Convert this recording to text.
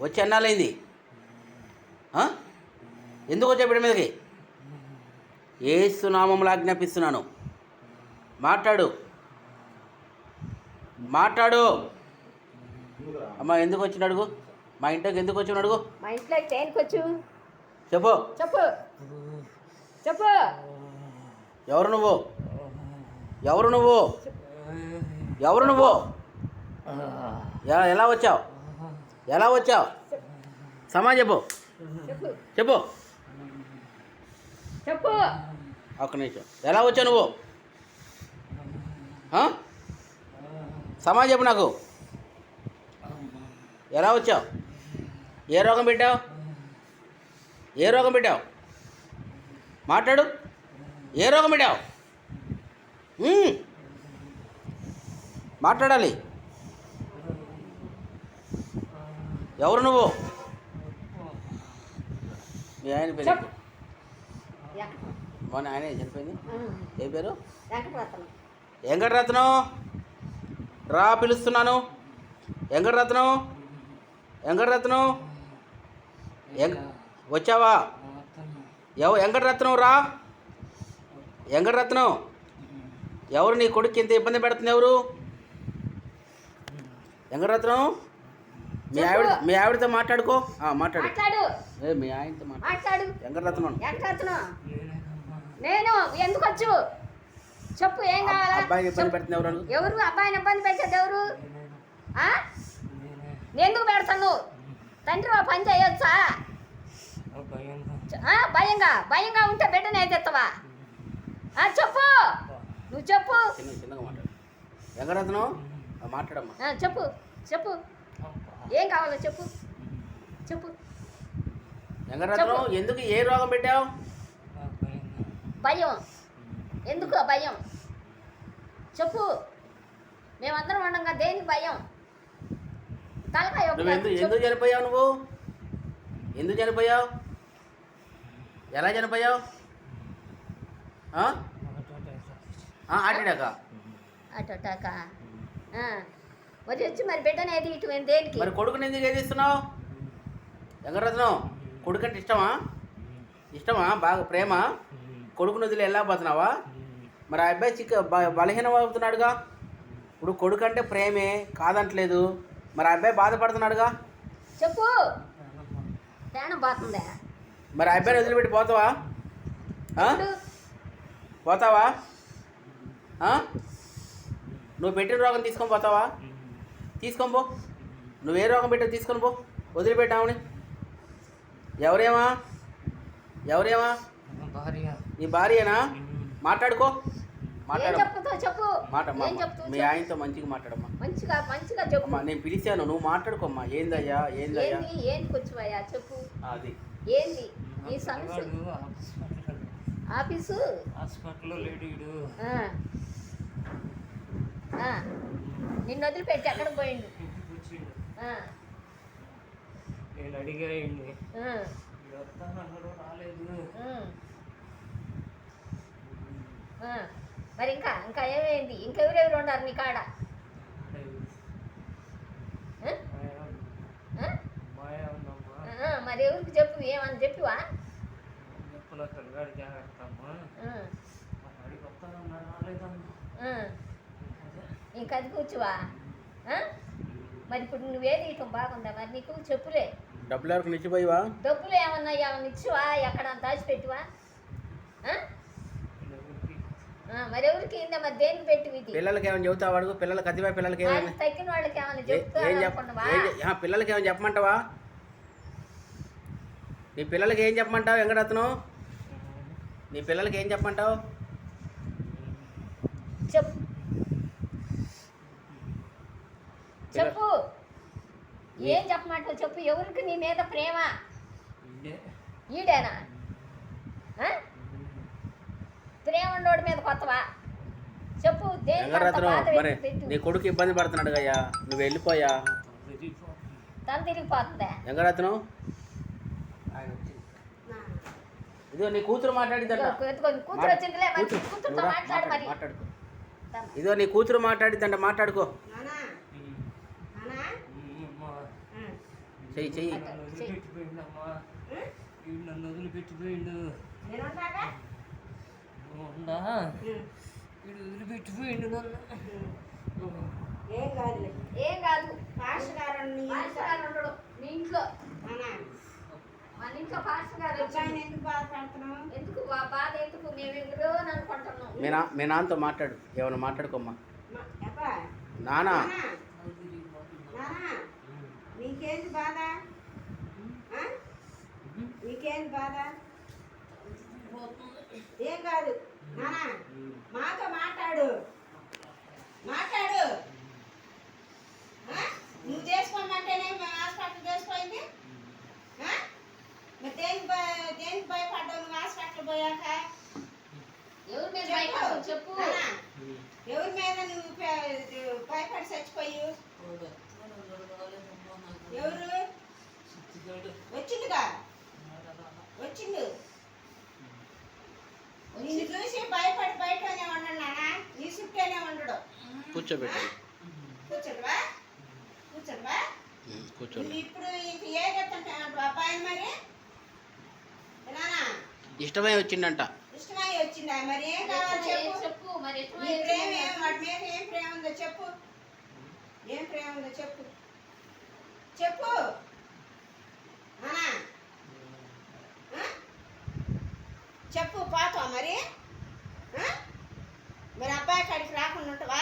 వచ్చి ఎన్నాళ్ళైంది ఆ? ఎందుకు వచ్చా బిడ్డ మీదకి? ఏసునామంలో ఆజ్ఞాపిస్తున్నాను. మాట్లాడు. మాట్లాడు. అమ్మ ఎందుకు వచ్చిన అడుగు? మా ఇంటికి ఎందుకు వచ్చిన అడుగు? మా ఇంట్లోకి దేనికొచ్చు చెప్పు. చెప్పు. చెప్పు. ఎవరు నువ్వు? ఎవరు నువ్వు? ఎవరు నువ్వు? ఎలా వచ్చావు? ఎలా వచ్చావు? సమా చెప్పు. చెప్పు. చెప్పు. చెప్పు. ఒక్క నిమిషం. ఎలా వచ్చావు నువ్వు? సమా చెప్పు నాకు. ఎలా వచ్చావు? ఏ రోగం పెట్టావు? ఏ రోగం పెట్టావు? మాట్లాడు. ఏ రోగం పెట్టావు. మాట్లాడాలి. ఎవరు నువ్వు? మీ ఆయన పేరు మొన్న ఆయనే చనిపోయింది. ఏ పేరు? వెంకటరత్నం. రా పిలుస్తున్నాను. వెంకటరత్నం? వెంకటరత్నం? వెంక- వచ్చావా? ఎవ వెంకటరత్నం రా. వెంకటరత్నం? ఎవరు నీ కొడుకు ఇంత ఇబ్బంది పెడుతుంది ఎవరు? వెంకటరత్నం? మీ ఆవిడ మీ ఆవిడతో మాట్లాడుకో. మాట్లాడు. ఏ మీ ఆయనతో మాట్లాడు. వెంకటరత్నం. వెంకటరత్నం. నేను ఎందుకు వచ్చు చెప్పు ఏం కావాలా? అబ్బాయికి ఇబ్బంది. పెడుతుంది ఎవరు. ఎవరు? అబ్బాయిని ఇబ్బంది పెట్టేది ఎవరు? ఎందుకు పెడతాను? తండ్రి ఆ పని చేయొచ్చా? భయంగా. భయంగా ఉంటే బిడ్డనే తెత్తవా ఆ, చెప్పు. నువ్వు చెప్పు. వెంకటరత్నం మాట్లాడమ్మా. చెప్పు. చెప్పు. ఏం కావాలో చెప్పు. చెప్పు. వెంకటరత్నం. ఎందుకు ఏ రోగం పెట్టావు? భయం. ఎందుకు ఆ భయం? చెప్పు. మేమందరం ఉండగా దేనికి భయం? తలకాయ నువ్వు ఒకటి ఎందుకు చనిపోయావు నువ్వు? ఎందుకు చనిపోయావు? ఎలా చనిపోయావు? అటటాక ఆ. మరి వచ్చి మరి బిడ్డనేది ఇటు దేనికి? మరి కొడుకుని ఎందుకు ఏదిస్తున్నావు వెంకటరత్నం కొడుకు అంటే ఇష్టమా? ఇష్టమా? బాగా ప్రేమ? కొడుకుని వదిలి వెళ్ళకపోతున్నావా మరి ఆ అబ్బాయి చిక్క బలహీనం అవుతున్నాడుగా? ఇప్పుడు కొడుకు అంటే ప్రేమే కాదంటలేదు. మరి ఆ అబ్బాయి బాధపడుతున్నాడుగా? చెప్పు. ప్రాణం పోతుందా? మరి ఆ అబ్బాయిని వదిలిపెట్టి పోతావా? పోతావా? నువ్వు పెట్టిన రోగం తీసుకొని పోతావా? తీసుకొని పో. నువ్వు ఏ రోగం పెట్టావు తీసుకొని పో. వదిలిపెట్టామని ఎవరేమా? ఎవరేమా? నీ భార్యనా? మాట్లాడుకో. మీ. ఆయనతో మంచిగా మాట్లాడమ్మా. మంచిగా మంచిగా చెప్పు. అమ్మా నేను పిలిచాను. నువ్వు మాట్లాడుకోమ్మా. ఏందయ్యా? ఏందయ్యా? ఏంది? వచ్చువయ్యా చెప్పు. అది. ఏంది? ఈ సమస్య? హాస్పిటల్. ఆఫీసు? హాస్పిటల్లో లేడు ఈడు. ఆ. ఆ. నిన్ను వదిలిపెట్టి ఎక్కడికి పోయిండు. నేను అడిగా ఈయన్ని. ఆ. ఈడు వస్తానన్నాడు రాలేదు. ఉమ్. ఆ. మరి ఇంకా ఇంకా ఏమైంది? ఇంకెవరెవరు ఉన్నారు నీ కాడ? మరి ఎవరికి చెప్పు ఏమని చెప్పివా? చెప్పుల ఇంకా అది కూర్చువా? మరి ఇప్పుడు నువ్వేది ఇటం బాగుందా? మరి నీకు చెప్పులే. డబ్బులు ఎవరికి నిచ్చిపోయివా? డబ్బులు ఏమన్నా ఏమన్నా ఇచ్చివా ఎక్కడ దాచిపెట్టివా మరి ఎవరికి ఇందా మరి దేనికి పెట్టి పిల్లలకి ఏమైనా చెబుతావా అడుగు? పిల్లలు కతివా పిల్లలకి ఏమైనా? తగ్గిన వాళ్ళకి ఏమన్నా ఏ- ఏం చెప్ చెప్తావా ఏం చె- ఆ, పిల్లలకి ఏమైనా చెప్పమంటావా? నీ పిల్లలకి ఏం చెప్పమంటావు వెంకటరత్నం? నీ పిల్లలకి ఏం చెప్పమంటావు? చెప్పు. చెప్పు. ఏం? చెప్పమంటావు చెప్పు. ఎవరికి నీ మీద ప్రేమ? ఇదే ఈడేనా? ఆ? ప్రేమ ఉన్నోడి మీద కొత్తవా? చెప్పు. నీ కొడుకు ఇబ్బంది పడుతున్నాడు అయ్యా నువ్వు వెళ్ళిపోయా. తిరిగిపోతుంది. తల తిరిగిపోతుందా వెంకటరత్నం ఇదిగో నీ కూతురు మాట్లాడిద్దంట. కూతురు ఇదిగో నీ కూతురు మాట్లాడిద్దంట. మాట్లాడుకో నానా నానా అమ్మా చెయ్యి చెయ్యి. నన్ను వదిలిపెట్టిపోయిందమ్మా వీడు నన్ను వదిలిపెట్టిపోయిండు ఉందా వీడు వదిలిపెట్టిపోయిండు నన్ను ఏం కాదులే. ఏం కాదు గారు ఉండడు మీ ఇంట్లో మన ఇంట్లో గారు ఎందుకు బాధపడుతున్నావు ఎందుకు బాధ ఎందుకు మేము ఎదురో అనుకుంటున్నాం మీ నాన్నతో మాట్లాడు ఏమైనా మాట్లాడుకోమ్మా నానా. నీకేంది బాధ? ఆ? నీకేంది బాధ? ఏం కాదు. నానా మాతో మాట్లాడు. మాట్లాడు? నువ్వు చేసుకోమంటేనే మేము హాస్పిటల్ చేసుకోయింది? మరి దేనికి దేనికి భయపడ్డావు నువ్వు హాస్పిటల్ పోయాక? ఎవరి మీద చెప్పు. ఎవరి మీద నువ్వు భయపడి చచ్చిపోయి కూర్చోబెట్టాలి. ఇష్టమై వచ్చిందంట ఇష్టమై వచ్చిందా మరి? ఏం చెప్పు మరి ప్రేమ ఉందో చెప్పు. ఏం చెప్పు. చెప్పు. పోతావా మరి? మరి అబ్బాయి కాడికి రాకుండా ఉంటావా?